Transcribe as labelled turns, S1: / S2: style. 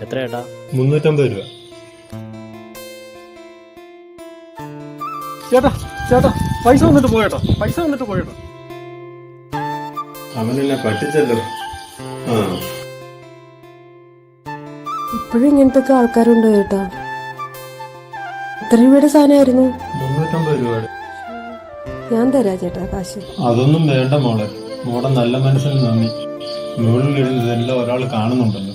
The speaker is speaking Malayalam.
S1: എത്ര ഏട്ടാ
S2: മുന്നൂറ്റമ്പത് രൂപ.
S3: ചേട്ടാ ചേട്ടാ പൈസ വന്നിട്ട് പോയേട്ടാ പൈസ വന്നിട്ട് പോയേട്ടാ
S2: അവൻ എന്നെ പറ്റിച്ചല്ലോ. ആ.
S4: ഇപ്പോഴും ഇങ്ങനത്തെ ഒക്കെ ആൾക്കാരുണ്ടോ ചേട്ടാ? എത്ര രൂപയുടെ സാധനമായിരുന്നു.
S2: മുന്നൂറ്റമ്പത് രൂപയുടെ
S4: ഞാൻ തരാ ചേട്ടാ കാശ്.
S2: അതൊന്നും വേണ്ട മോളെ. മോടെ നല്ല മനസ്സിന് നന്ദി. മുകളിൽ ഇതെല്ലാം ഒരാൾ കാണുന്നുണ്ടല്ലോ.